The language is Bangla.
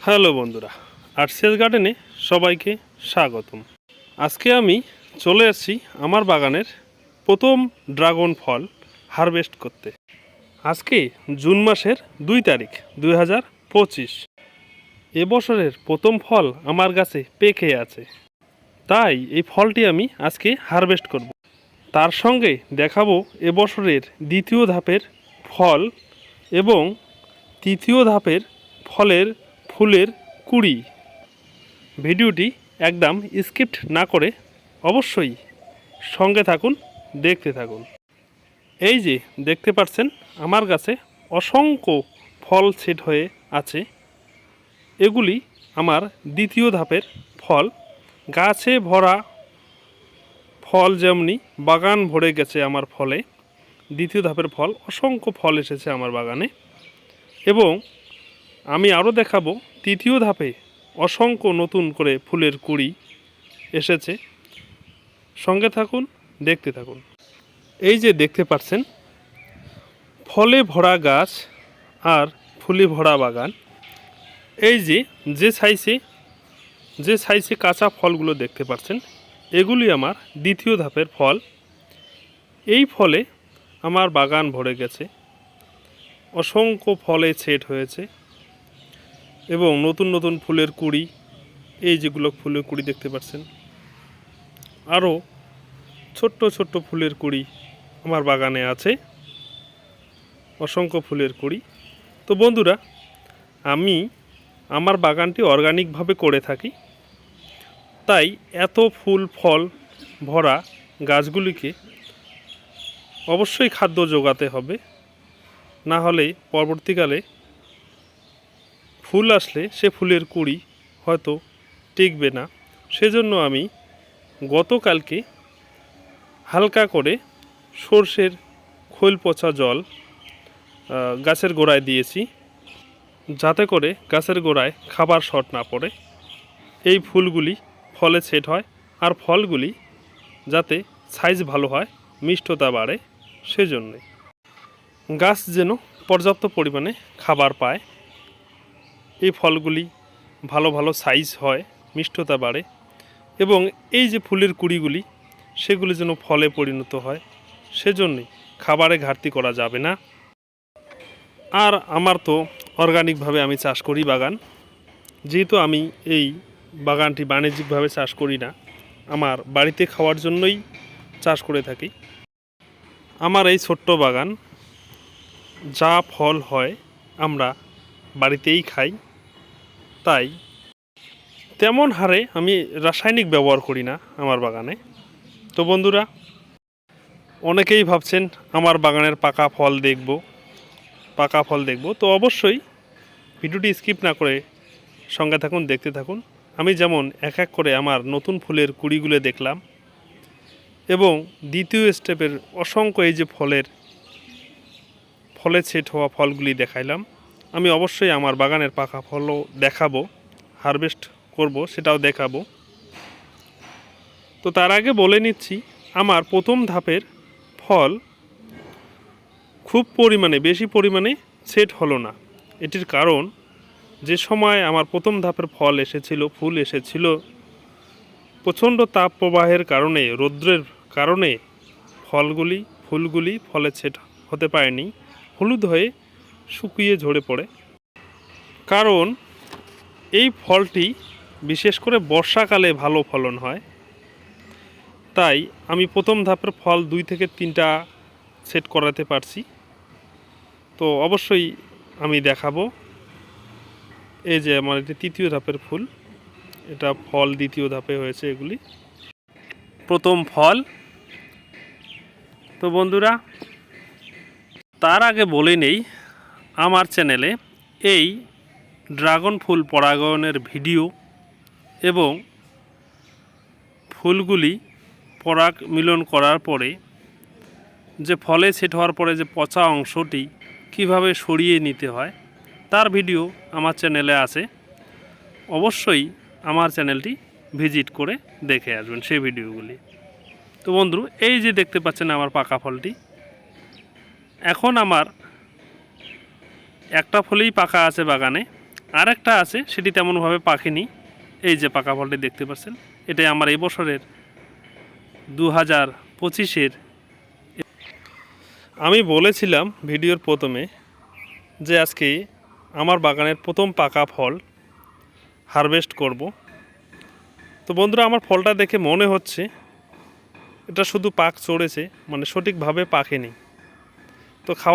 হ্যালো বন্ধুরা আর্টসেস গার্ডেনে সবাইকে স্বাগতম। আজকে আমি চলে এসেছি আমার বাগানের প্রথম ড্রাগন ফল হারভেস্ট করতে। আজকে জুন মাসের দুই তারিখ, দুই হাজার পঁচিশ। এবছরের প্রথম ফল আমার গাছে পেকে আছে। তাই এই ফলটি আমি আজকে হারভেস্ট করব। তার সঙ্গে দেখাবো এবছরের দ্বিতীয় ধাপের ফল এবং তৃতীয় ধাপের ফলের ফুলের কুড়ি। ভিডিওটি একদম স্কিপ্ট না করে অবশ্যই সঙ্গে থাকুন, দেখতে থাকুন। এই যে দেখতে পাচ্ছেন, আমার কাছে অসংখ্য ফল সেট হয়ে আছে। এগুলি আমার দ্বিতীয় ধাপের ফল। গাছে ভরা ফল যেমনি বাগান ভরে গেছে আমার ফলে, দ্বিতীয় ধাপের ফল, অসংখ্য ফল এসেছে আমার বাগানে। এবং আমি আরও দেখাবো। তৃতীয় ধাপে অসংখ্য নতুন করে ফুলের কুড়ি এসেছে। সঙ্গে থাকুন, দেখতে থাকুন। এই যে দেখতে পাচ্ছেন, ফলে ভরা গাছ আর ফুলে ভরা বাগান। এই যে যে সাইজে যে সাইজে কাঁচা ফলগুলো দেখতে পাচ্ছেন, এগুলি আমার দ্বিতীয় ধাপের ফল। এই ফলে আমার বাগান ভরে গেছে। অসংখ্য ফলে সেট হয়েছে। এবং নতুন নতুন ফুলের কুড়ি, এই যেগুলো ফুলের কুড়ি দেখতে পাচ্ছেন, আরও ছোট্ট ছোট্ট ফুলের কুড়ি আমার বাগানে আছে, অসংখ্য ফুলের কুড়ি। তো বন্ধুরা, আমি আমার বাগানটি অর্গানিকভাবে করে থাকি, তাই এত ফুল, ফল ভরা গাছগুলিকে অবশ্যই খাদ্য যোগাতে হবে, না হলে পরবর্তীকালে ফুল আসলে সে ফুলের কুড়ি হয়তো টিকবে না। সেজন্য আমি গতকালকে হালকা করে সর্ষের খোল পচা জল গাছের গোড়ায় দিয়েছি, যাতে করে গাছের গোড়ায় খাবার শর্ট না পড়ে। এই ফুলগুলি ফলে সেট হয় আর ফলগুলি যাতে সাইজ ভালো হয়, মিষ্টতা বাড়ে, সেজন্যে। গাছ যেন পর্যাপ্ত পরিমাণে খাবার পায়। এই ফলগুলি ভালো ভালো সাইজ হয়, মিষ্টতা বাড়ে এবং এই যে ফুলের কুড়িগুলি, সেগুলি যেন ফলে পরিণত হয় সেজন্যই খাবারে ঘাটতি করা যাবে না। আর আমার তো অর্গানিকভাবে আমি চাষ করি বাগান। যেহেতু আমি এই বাগানটি বাণিজ্যিকভাবে চাষ করি না, আমার বাড়িতে খাওয়ার জন্যই চাষ করে থাকি। আমার এই ছোট্ট বাগান, যা ফল হয়, আমরা বাড়িতেই খাই। তাই তেমন হারে আমি রাসায়নিক ব্যবহার করি না আমার বাগানে। তো বন্ধুরা, অনেকেই ভাবছেন আমার বাগানের পাকা ফল দেখব, পাকা ফল দেখব। তো অবশ্যই ভিডিওটি স্কিপ না করে সঙ্গে থাকুন, দেখতে থাকুন। আমি যেমন এক এক করে আমার নতুন ফুলের কুড়িগুলো দেখলাম এবং দ্বিতীয় স্টেপের অসংখ্য এই যে ফলের, ফলে সেট হওয়া ফলগুলি দেখাইলাম। আমি অবশ্যই আমার বাগানের পাকা ফলও দেখাবো হারভেস্ট করব, সেটাও দেখাবো। তো তার আগে বলে নিচ্ছি, আমার প্রথম ধাপের ফল খুব পরিমাণে, বেশি পরিমাণে সেট হলো না। এটির কারণ, যে সময় আমার প্রথম ধাপের ফল এসেছিল, ফুল এসেছিল, প্রচণ্ড তাপ প্রবাহের কারণে, রৌদ্রের কারণে, ফলগুলি, ফুলগুলি ফলে সেট হতে পারেনি। হলুদ হয়ে শুকিয়ে ঝরে পড়ে। কারণ এই ফলটি বিশেষ করে বর্ষাকালে ভালো ফলন হয়। তাই আমি প্রথম ধাপের ফল দুই থেকে তিনটা সেট করাতে পারছি। তো অবশ্যই আমি দেখাবো। এই যে আমার এটি তৃতীয় ধাপের ফুল। এটা ফল দ্বিতীয় ধাপে হয়েছে এগুলি। প্রথম ফল। তো বন্ধুরা, তার আগে বলে নেই আমার চ্যানেলে এই ড্রাগন ফুল পরাগায়নের ভিডিও এবং ফুলগুলি পরাগ মিলন করার পরে যে ফলে সেট হওয়ার পরে যে পচা অংশটি কীভাবে সরিয়ে নিতে হয়, তার ভিডিও আমার চ্যানেলে আছে। অবশ্যই আমার চ্যানেলটি ভিজিট করে দেখে আসবেন সেই ভিডিওগুলি। তো বন্ধু, এই যে দেখতে পাচ্ছেন আমার পাকা ফলটি, এখন আমার একটা ফলেই পাকা আছে বাগানে। আর একটা আছে, সেটি তেমনভাবে পাকেনি। এই যে পাকা ফলটি দেখতে পাচ্ছেন, এটাই আমার এই বছরের দু হাজার পঁচিশের। আমি বলেছিলাম ভিডিওর প্রথমে যে আজকে আমার বাগানের প্রথম পাকা ফল হারভেস্ট করব। তো বন্ধুরা, আমার ফলটা দেখে মনে হচ্ছে এটা শুধু পাক চড়েছে মানে সঠিকভাবে পাকেনি। তো খাওয়া